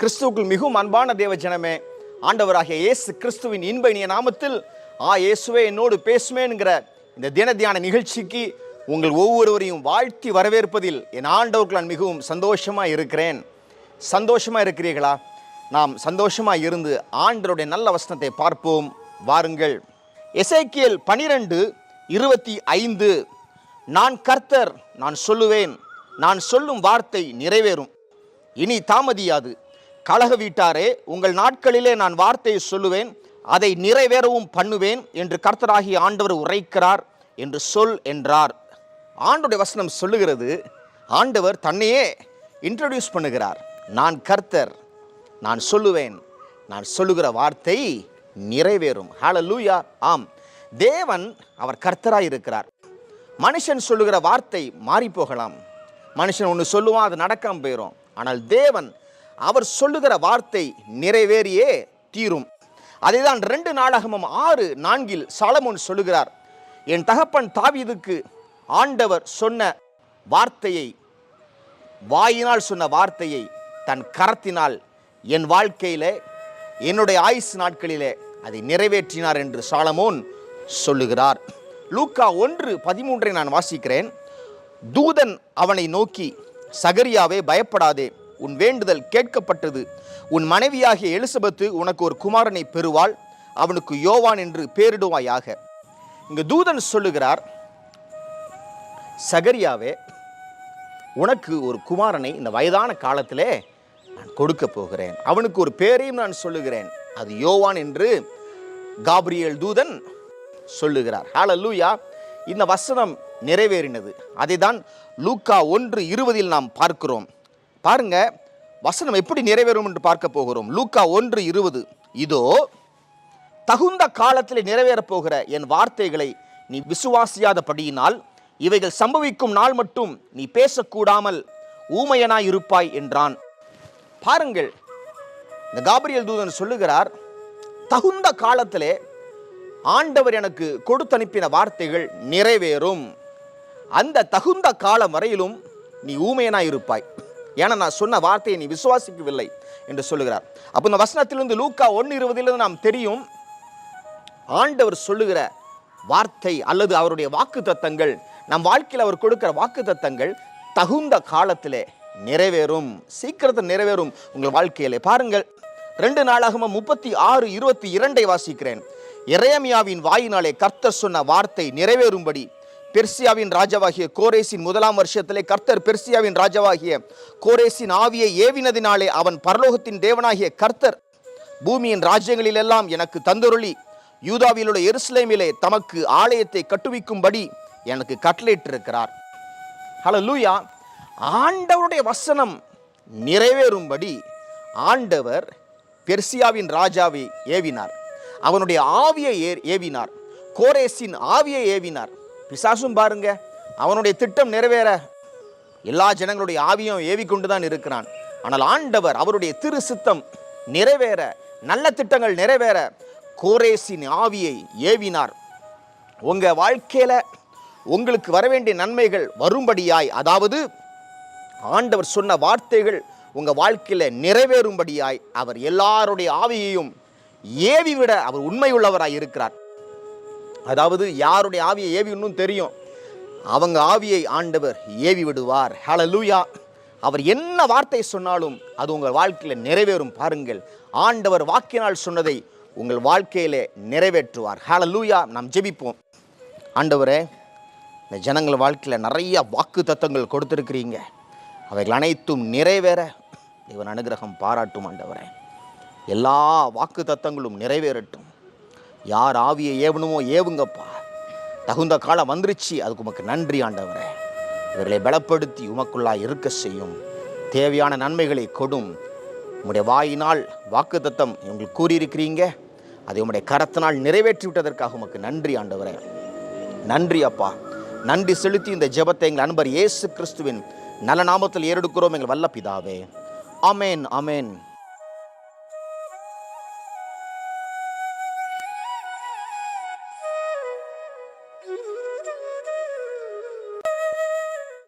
கிறிஸ்துவுக்குள் மிகவும் அன்பான தேவ ஜனமே ஆண்டவராகிய இயேசு கிறிஸ்துவின் இன்ப இனிய நாமத்தில் ஆ இயேசுவே என்னோடு பேசுமேங்கிற இந்த தின தியான நிகழ்ச்சிக்கு உங்கள் ஒவ்வொருவரையும் வாழ்த்தி வரவேற்பதில் என் ஆண்டவருக்கு நான் மிகவும் சந்தோஷமாக இருக்கிறேன். சந்தோஷமாக இருக்கிறீர்களா? நாம் சந்தோஷமாக இருந்து ஆண்டவருடைய நல்ல வசனத்தை பார்ப்போம். வாருங்கள். எசைக்கியல் பனிரெண்டு இருபத்தி ஐந்து. நான் கர்த்தர் நான் சொல்லுவேன். நான் சொல்லும் வார்த்தை நிறைவேறும். இனி தாமதியாது. கழக வீட்டாரே உங்கள் நாட்களிலே நான் வார்த்தையை சொல்லுவேன் அதை நிறைவேறவும் பண்ணுவேன் என்று கர்த்தராகிய ஆண்டவர் உரைக்கிறார் என்று சொல் என்றார். ஆண்டுடைய வசனம் சொல்லுகிறது ஆண்டவர் தன்னையே இன்ட்ரடியூஸ் பண்ணுகிறார். நான் கர்த்தர் நான் சொல்லுவேன் நான் சொல்லுகிற வார்த்தை நிறைவேறும். ஹால லூயா ஆம். தேவன் அவர் கர்த்தராக இருக்கிறார். மனுஷன் சொல்லுகிற வார்த்தை மாறி போகலாம். மனுஷன் ஒன்று சொல்லுவான் அது நடக்காம போயிடும் ஆனால் தேவன் அவர் சொல்லுகிற வார்த்தை நிறைவேறியே தீரும். அதைதான் ரெண்டு நாடகமும் ஆறு நான்கில் சாலமோன் சொல்லுகிறார். என் தகப்பன் தாவீதுக்கு ஆண்டவர் சொன்ன வார்த்தையை வாயினால் சொன்ன வார்த்தையை தன் கரத்தினால் என் வாழ்க்கையிலே என்னுடைய ஆயுசு நாட்களிலே அதை நிறைவேற்றினார் என்று சாலமோன் சொல்லுகிறார். லூக்கா ஒன்று பதிமூன்றை நான் வாசிக்கிறேன். தூதன் அவனை நோக்கி சகரியாவே பயப்படாதே. உன் வேண்டுதல் கேட்கப்பட்டது. உன் மனைவியாகிய எலிசபெத்து உனக்கு ஒரு குமாரனை பெறுவாள். அவனுக்கு யோவான் என்று பேரிடுவாயாக. இங்கு தூதன் சொல்லுகிறார் சகரியாவே உனக்கு ஒரு குமாரனை இந்த வயதான காலத்திலே நான் கொடுக்க போகிறேன். அவனுக்கு ஒரு பேரையும் நான் சொல்லுகிறேன். அது யோவான் என்று காப்ரியல் தூதன் சொல்லுகிறார். ஹalleluya. இந்த வசனம் நிறைவேறினது. அதை தான் லூக்கா ஒன்று இருபதில் நாம் பார்க்கிறோம். பாருங்க வசனம் எப்படி நிறைவேறும் என்று பார்க்க போகிறோம். லூக்கா ஒன்று இருபது. இதோ தகுந்த காலத்தில் நிறைவேறப் போகிற என் வார்த்தைகளை நீ விசுவாசியாதபடியினால் இவைகள் சம்பவிக்கும் நாள் மட்டும் நீ பேசக்கூடாமல் ஊமையனாய் இருப்பாய் என்றான். பாருங்கள் இந்த காபிரியல் தூதன் சொல்லுகிறார் தகுந்த காலத்திலே ஆண்டவர் எனக்கு கொடுத்தனுப்பின வார்த்தைகள் நிறைவேறும். அந்த தகுந்த காலம் வரையிலும் நீ ஊமையனாய் இருப்பாய் ஏன்னா நான் சொன்ன வார்த்தையை நீ விசுவாசிக்கவில்லை என்று சொல்லுகிறார். அப்போ இந்த வசனத்திலிருந்து லூக்கா ஒன்று இருபதிலிருந்து நாம் தெரியும் ஆண்டவர் சொல்லுகிற வார்த்தை அல்லது அவருடைய வாக்கு தத்தங்கள் நம் வாழ்க்கையில் அவர் கொடுக்கிற வாக்கு தத்தங்கள் தகுந்த காலத்திலே நிறைவேறும் சீக்கிரத்தில் நிறைவேறும் உங்கள் வாழ்க்கையிலே. பாருங்கள் ரெண்டு நாளாகமா முப்பத்தி ஆறு இருபத்தி இரண்டை வாசிக்கிறேன். இறையமியாவின் வாயினாலே கர்த்தர் சொன்ன வார்த்தை நிறைவேறும்படி பெர்சியாவின் ராஜாவாகிய கோரேசின் முதலாம் வருஷத்திலே கர்த்தர் பெர்சியாவின் ராஜாவாகிய கோரேசின் ஆவியை ஏவினதினாலே அவன் பரலோகத்தின் தேவனாகிய கர்த்தர் பூமியின் ராஜ்யங்களிலெல்லாம் எனக்கு தந்தொருளி. யூதாவிலுள்ள எருசலேமிலே தமக்கு ஆலயத்தை கட்டுவிக்கும்படி எனக்கு கட்டளையிட்டிருக்கிறார். லூயா ஆண்டவருடைய வசனம் நிறைவேறும்படி ஆண்டவர் பெர்சியாவின் ராஜாவை ஏவினார். அவனுடைய ஆவியை ஏ- ஏவினார். கோரேசின் ஆவியை ஏவினார். பிசாசும் பாருங்க அவனுடைய திட்டம் நிறைவேற. எல்லா ஜனங்களுடைய ஆவியும் ஏவிக்கொண்டு தான் இருக்கிறான். ஆனால் ஆண்டவர் அவருடைய திரு சித்தம் நிறைவேற நல்ல திட்டங்கள் நிறைவேற கோரேசின் ஆவியை ஏவினார். உங்க வாழ்க்கையில உங்களுக்கு வர வேண்டிய நன்மைகள் வரும்படியாய் அதாவது ஆண்டவர் சொன்ன வார்த்தைகள் உங்க வாழ்க்கையில நிறைவேறும்படியாய் அவர் எல்லாருடைய ஆவியையும் ஏவி விட அவர் உண்மையுள்ளவராய் இருக்கிறார். அதாவது யாருடைய ஆவியை ஏவி இன்னும் தெரியும். அவங்க ஆவியை ஆண்டவர் ஏவி விடுவார். ஹalleluya அவர் என்ன வார்த்தை சொன்னாலும் அது உங்கள் வாழ்க்கையில் நிறைவேறும் பாருங்கள். ஆண்டவர் வாக்கினால் சொன்னதை உங்கள் வாழ்க்கையிலே நிறைவேற்றுவார். ஹalleluya நாம் ஜெபிப்போம். ஆண்டவரே இந்த ஜனங்கள் வாழ்க்கையில் நிறைய வாக்கு தத்தங்கள் கொடுத்துருக்கிறீங்க. அவைகள் அனைத்தும் நிறைவேற இவன் அனுகிரகம் பாராட்டும் ஆண்டவரே. எல்லா வாக்கு தத்தங்களும் நிறைவேறட்டும். யார் ஆவியை ஏவணுமோ ஏவுங்கப்பா. தகுந்த காலம் வந்துருச்சு. அதுக்கு உமக்கு நன்றி ஆண்டவரே. இவர்களை பலப்படுத்தி உமக்குள்ளாய் இருக்க செய்யும். தேவையான நன்மைகளை கொடும். உங்களுடைய வாயினால் வாக்கு தத்தம் உங்களுக்கு கூறியிருக்கிறீங்க. அதை உம்முடைய கரத்தினால் நிறைவேற்றி விட்டதற்காக உமக்கு நன்றி ஆண்டவரே. நன்றி அப்பா. நன்றி செலுத்தி இந்த ஜெபத்தை எங்கள் அன்பர் இயேசு கிறிஸ்துவின் நல்ல நாமத்தில் ஏறெடுக்கிறோம் எங்கள் வல்ல பிதாவே அமேன்